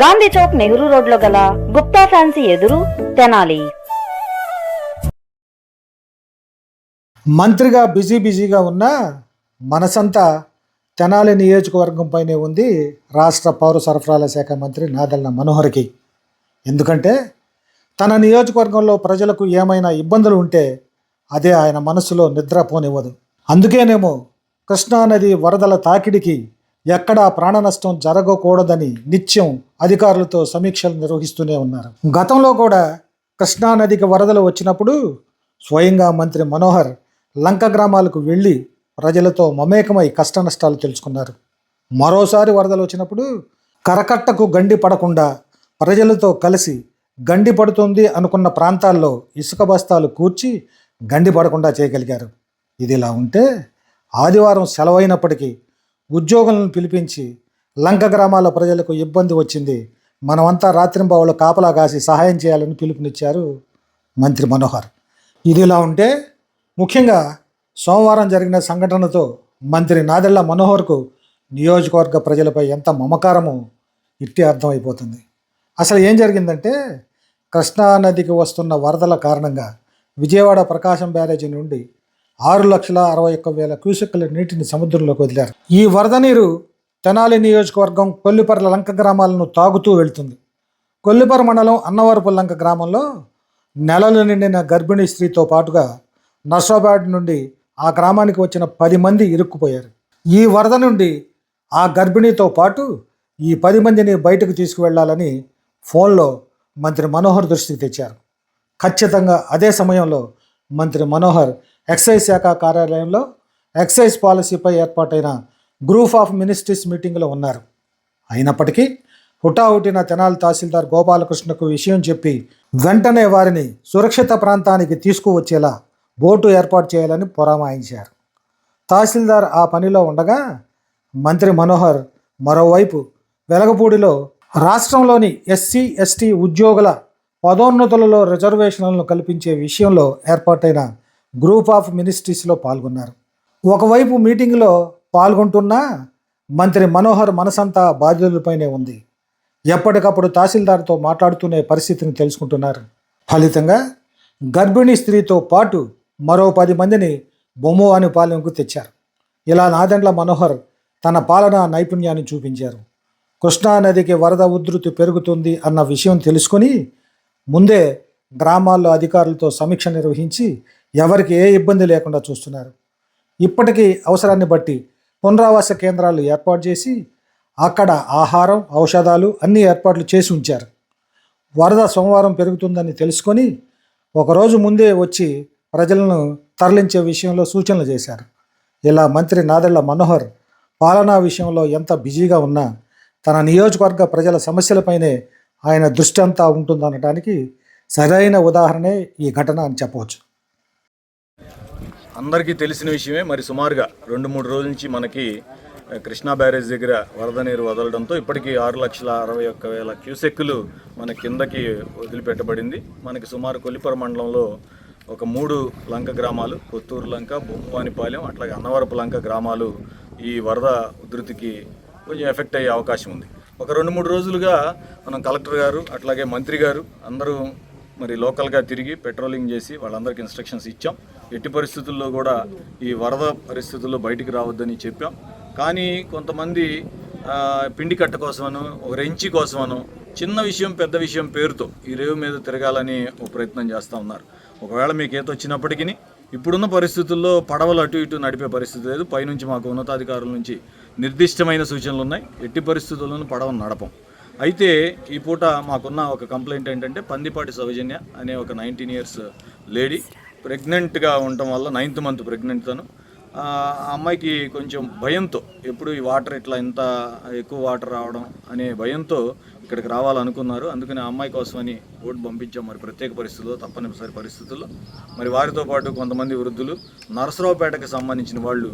గాంధీ చౌక్ నెహ్రూ రోడ్లో గల గుప్తా ఫ్యాన్సీ ఎదురు తెనాలి. మంత్రిగా బిజీ బిజీగా ఉన్న మనసంతా తెనాలి నియోజకవర్గంపైనే ఉంది రాష్ట్ర పౌర సరఫరాల శాఖ మంత్రి నాదల్ల మనోహర్కి. ఎందుకంటే తన నియోజకవర్గంలో ప్రజలకు ఏమైనా ఇబ్బందులు ఉంటే అదే ఆయన మనసులో నిద్రపోనివ్వదు. అందుకేనేమో కృష్ణానది వరదల తాకిడికి ఎక్కడా ప్రాణ నష్టం జరగకూడదని నిత్యం అధికారులతో సమీక్షలు నిర్వహిస్తూనే ఉన్నారు. గతంలో కూడా కృష్ణానదికి వరదలు వచ్చినప్పుడు స్వయంగా మంత్రి మనోహర్ లంక గ్రామాలకు వెళ్ళి ప్రజలతో మమేకమై కష్ట నష్టాలు తెలుసుకున్నారు. మరోసారి వరదలు వచ్చినప్పుడు కరకట్టకు గండి పడకుండా ప్రజలతో కలిసి గండి పడుతుంది అనుకున్న ప్రాంతాల్లో ఇసుక బస్తాలు కూర్చి గండి పడకుండా చేయగలిగారు. ఇది ఇలా ఉంటే ఆదివారం సెలవైనప్పటికీ ఉద్యోగులను పిలిపించి లంక గ్రామాల ప్రజలకు ఇబ్బంది వచ్చింది. మనమంతా రాత్రింబావులు కాపలా కాసి సహాయం చేయాలని పిలుపునిచ్చారు మంత్రి మనోహర్. ఇదిలా ఉంటే ముఖ్యంగా సోమవారం జరిగిన సంఘటనతో మంత్రి నాదెళ్ళ మనోహర్కు నియోజకవర్గ ప్రజలపై ఎంత మమకారమో ఇట్టి అర్థమైపోతుంది. అసలు ఏం జరిగిందంటే కృష్ణానదికి వస్తున్న వరదల కారణంగా విజయవాడ ప్రకాశం బ్యారేజీ నుండి ఆరు లక్షల అరవై ఒక్క వేల క్యూసెక్కుల నీటిని సముద్రంలోకి వదిలారు. ఈ వరద నీరు తెనాలి నియోజకవర్గం కొల్లిపర్ల లంక గ్రామాలను తాగుతూ వెళ్తుంది. కొల్లిపర మండలం అన్నవరపు లంక గ్రామంలో నెలలు నిండిన గర్భిణీ స్త్రీతో పాటుగా నర్సాబాద్ నుండి ఆ గ్రామానికి వచ్చిన పది మంది ఇరుక్కుపోయారు. ఈ వరద నుండి ఆ గర్భిణీతో పాటు ఈ పది మందిని బయటకు తీసుకువెళ్ళాలని ఫోన్లో మంత్రి మనోహర్ దృష్టికి తెచ్చారు. ఖచ్చితంగా అదే సమయంలో మంత్రి మనోహర్ ఎక్సైజ్ శాఖ కార్యాలయంలో ఎక్సైజ్ పాలసీపై ఏర్పాటైన గ్రూప్ ఆఫ్ మినిస్ట్రీస్ మీటింగ్లో ఉన్నారు. అయినప్పటికీ హుటాహుటిన తెనాలి తహసీల్దార్ గోపాలకృష్ణకు విషయం చెప్పి వెంటనే వారిని సురక్షిత ప్రాంతానికి తీసుకువచ్చేలా బోటు ఏర్పాటు చేయాలని పురమాయించారు. తహసీల్దార్ ఆ పనిలో ఉండగా మంత్రి మనోహర్ మరోవైపు వెలగపూడిలో రాష్ట్రంలోని ఎస్సీ ఎస్టీ ఉద్యోగుల పదోన్నతులలో రిజర్వేషన్లను కల్పించే విషయంలో ఏర్పాటైన గ్రూప్ ఆఫ్ మినిస్ట్రీస్లో పాల్గొన్నారు. ఒకవైపు మీటింగ్లో పాల్గొంటున్న మంత్రి మనోహర్ మనసంతా బాధ్యులపైనే ఉంది. ఎప్పటికప్పుడు తహసీల్దార్తో మాట్లాడుతూనే పరిస్థితిని తెలుసుకుంటున్నారు. ఫలితంగా గర్భిణీ స్త్రీతో పాటు మరో పది మందిని బొమ్మవాని పాలెంకు తెచ్చారు. ఇలా నాదెండ్ల మనోహర్ తన పాలనా నైపుణ్యాన్ని చూపించారు. కృష్ణానదికి వరద ఉధృతి పెరుగుతుంది అన్న విషయం తెలుసుకొని ముందే గ్రామాల్లో అధికారులతో సమీక్ష నిర్వహించి ఎవరికి ఏ ఇబ్బంది లేకుండా చూస్తున్నారు. ఇప్పటికీ అవసరాన్ని బట్టి పునరావాస కేంద్రాలు ఏర్పాటు చేసి అక్కడ ఆహారం ఔషధాలు అన్ని ఏర్పాట్లు చేసి ఉంచారు. వరద సోమవారం పెరుగుతుందని తెలుసుకొని ఒకరోజు ముందే వచ్చి ప్రజలను తరలించే విషయంలో సూచనలు చేశారు. ఇలా మంత్రి నాదెళ్ళ మనోహర్ పాలనా విషయంలో ఎంత బిజీగా ఉన్నా తన నియోజకవర్గ ప్రజల సమస్యలపైనే ఆయన దృష్టి అంతా ఉంటుందనడానికి సరైన ఉదాహరణే ఈ ఘటన అని చెప్పవచ్చు. అందరికీ తెలిసిన విషయమే మరి సుమారుగా రెండు మూడు రోజుల నుంచి మనకి కృష్ణా బ్యారేజ్ దగ్గర వరద నీరు వదలడంతో ఇప్పటికీ ఆరు లక్షల అరవై ఒక్క వేల క్యూసెక్కులు మన కిందకి వదిలిపెట్టబడింది. మనకి సుమారు కొల్లిపర మండలంలో ఒక మూడు లంక గ్రామాలు కొత్తూరు లంక బొమ్మవానిపాలెం అట్లాగే అన్నవరపు లంక గ్రామాలు ఈ వరద ఉధృతికి కొంచెం ఎఫెక్ట్ అయ్యే అవకాశం ఉంది. ఒక రెండు మూడు రోజులుగా మనం కలెక్టర్ గారు అట్లాగే మంత్రి గారు అందరూ మరి లోకల్గా తిరిగి పెట్రోలింగ్ చేసి వాళ్ళందరికీ ఇన్స్ట్రక్షన్స్ ఇచ్చాం. ఎట్టి పరిస్థితుల్లో కూడా ఈ వరద పరిస్థితుల్లో బయటికి రావద్దని చెప్పాం. కానీ కొంతమంది పిండి కట్ట కోసమను ఒక రెంచి కోసమను చిన్న విషయం పెద్ద విషయం పేరుతో ఈ రేవు మీద తిరగాలని ఒక ప్రయత్నం చేస్తూ ఉన్నారు. ఒకవేళ మీకు ఏత వచ్చినప్పటికీ ఇప్పుడున్న పరిస్థితుల్లో పడవలు అటు ఇటు నడిపే పరిస్థితి లేదు. పైనుంచి మాకు ఉన్నతాధికారుల నుంచి నిర్దిష్టమైన సూచనలు ఉన్నాయి. ఎట్టి పరిస్థితుల్లోనూ పడవను నడపం. అయితే ఈ పూట మాకున్న ఒక కంప్లైంట్ ఏంటంటే పందిపాటి సౌజన్య అనే ఒక నైన్టీన్ ఇయర్స్ లేడీ ప్రెగ్నెంట్గా ఉండటం వల్ల నైన్త్ మంత్ ప్రెగ్నెంట్ తను. ఆ అమ్మాయికి కొంచెం భయంతో ఎప్పుడు ఈ వాటర్ ఇట్లా ఇంత ఎక్కువ వాటర్ రావడం అనే భయంతో ఇక్కడికి రావాలనుకున్నారు. అందుకని ఆ అమ్మాయి కోసమని ఓటు పంపించాం మరి ప్రత్యేక పరిస్థితుల్లో తప్పనిసరి పరిస్థితుల్లో. మరి వారితో పాటు కొంతమంది వృద్ధులు నరసరావుపేటకి సంబంధించిన వాళ్ళు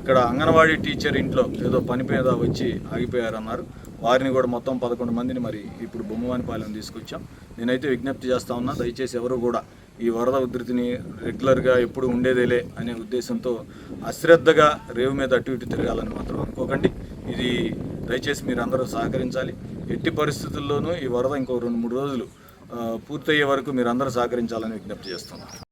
ఇక్కడ అంగన్వాడీ టీచర్ ఇంట్లో ఏదో పని మీద వచ్చి ఆగిపోయారన్నారు. వారిని కూడా మొత్తం పదకొండు మందిని మరి ఇప్పుడు బొమ్మవానిపాలెం తీసుకొచ్చాం. నేనైతే విజ్ఞప్తి చేస్తా ఉన్నా దయచేసి ఎవరు కూడా ఈ వరద ఉధృతిని రెగ్యులర్గా ఎప్పుడు ఉండేదేలే అనే ఉద్దేశంతో అశ్రద్ధగా రేవు మీద అటు ఇటు తిరగాలని మాత్రం అనుకోకండి. ఇది దయచేసి మీరు అందరూ సహకరించాలి. ఎట్టి పరిస్థితుల్లోనూ ఈ వరద ఇంకో రెండు మూడు రోజులు పూర్తయ్యే వరకు మీరు అందరూ సహకరించాలని విజ్ఞప్తి చేస్తున్నాను.